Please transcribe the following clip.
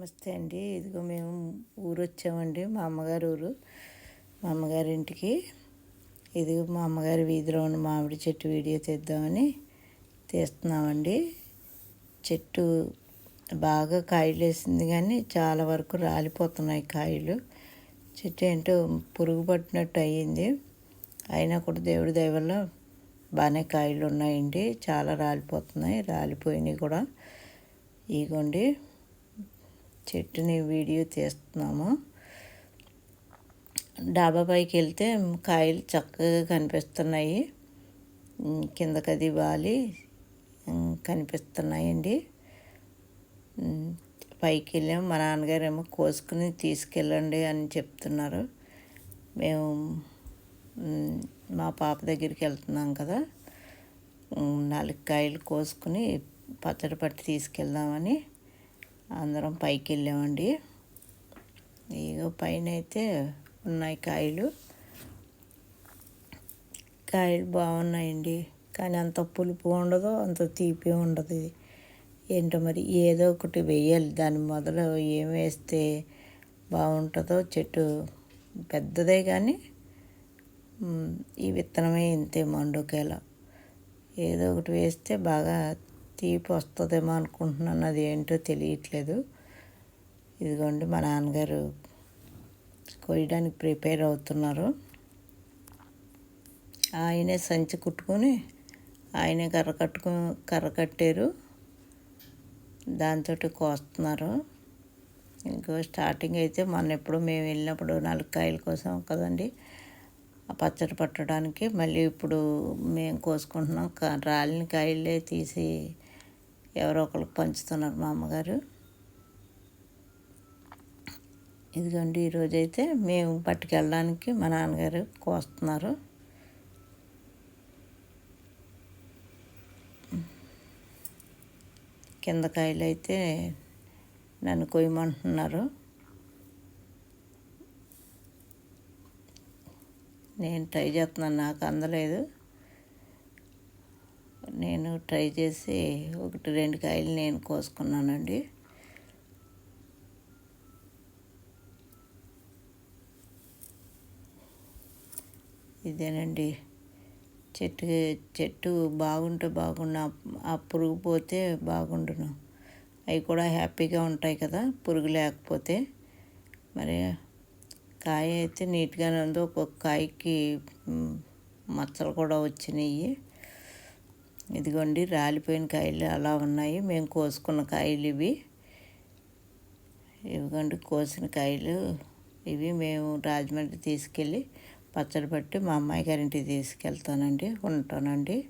నమస్తే అండి. ఇదిగో మేము ఊరు వచ్చామండి మా అమ్మగారు ఊరు. మా అమ్మగారి ఇంటికి ఇదిగో మా అమ్మగారి వీధిలో ఉన్న మామిడి చెట్టు వీడియో తీద్దామని తీస్తున్నామండి. చెట్టు బాగా కాయలు వేసింది కానీ చాలా వరకు రాలిపోతున్నాయి కాయలు. చెట్టు ఏంటో పురుగు పట్టినట్టు అయ్యింది. అయినా కూడా దేవుడి దయవల్ల బాగానే కాయలు ఉన్నాయండి చాలా రాలిపోతున్నాయి. రాలిపోయినాయి కూడా. ఇగోండి. చెట్టుని వీడియో తీస్తున్నాము. డాబా పైకి వెళ్తే కాయలు చక్కగా కనిపిస్తున్నాయి. కిందకి అది వాలి కనిపిస్తున్నాయండి. పైకి వెళ్ళాము. మా నాన్నగారు ఏమో కోసుకుని తీసుకెళ్ళండి అని చెప్తున్నారు. మేము మా పాప దగ్గరికి వెళ్తున్నాం కదా. నాలుగు కాయలు కోసుకుని పచ్చడి పట్టి తీసుకెళ్దామని అందరం పైకి వెళ్ళామండి ఇగో పైన అయితే ఉన్నాయి కాయలు. కాయలు బాగున్నాయండి. కానీ అంత పులుపు ఉండదు అంత తీపి ఉండదు ఇది. ఏంటో మరి ఏదో ఒకటి వేయాలి. దాని మొదలు ఏం వేస్తే బాగుంటుందో చెట్టు పెద్దదే కానీ ఈ విత్తనమే ఇంతే మండుకేలా ఏదో ఒకటి వేస్తే బాగా తీపి వస్తుందేమో అనుకుంటున్నాను. అది ఏంటో తెలియట్లేదు. ఇదిగోండి మా నాన్నగారు కొయ్యడానికి ప్రిపేర్ అవుతున్నారు. ఆయనే సంచి కుట్టుకొని ఆయనే కర్ర కట్టుకు కర్ర కట్టారు. దాంతో కోస్తున్నారు. ఇంకో స్టార్టింగ్ అయితే మొన్న ఎప్పుడు మేము వెళ్ళినప్పుడు నాలుగు కాయల కోసం కదండి పచ్చడి పట్టడానికి. మళ్ళీ ఇప్పుడు మేము కోసుకుంటున్నాం. రాలిన కాయలే తీసి ఎవరో ఒకరికి పంచుతున్నారు మా అమ్మగారు. ఇదిగోండి ఈరోజు అయితే మేము పట్టుకెళ్ళడానికి మా నాన్నగారు కోస్తున్నారు. కింద కాయలు అయితే నన్ను కొయ్యమంటున్నారు. నేను ట్రై చేస్తున్నాను నాకు అందలేదు. నేను ట్రై చేసి ఒకటి రెండు కాయలు నేను కోసుకున్నానండి. ఇదేనండి. చెట్టు చెట్టు బాగుంటే బాగుండు ఆ పురుగు పోతే బాగుండును. అవి కూడా హ్యాపీగా ఉంటాయి కదా పురుగు లేకపోతే. మరి కాయ అయితే నీట్గానే ఉంది. ఒక్కొక్క కాయకి మచ్చలు కూడా వచ్చినాయి. ఇదిగోండి రాలిపోయిన కాయలు అలా ఉన్నాయి. మేము కోసుకున్న కాయలు ఇవి. ఇవిగోండి కోసిన కాయలు ఇవి. మేము రాజమండ్రి తీసుకెళ్ళి పచ్చడి పట్టి మా అమ్మాయి గారింటికి తీసుకెళ్తానండి ఉంటానండి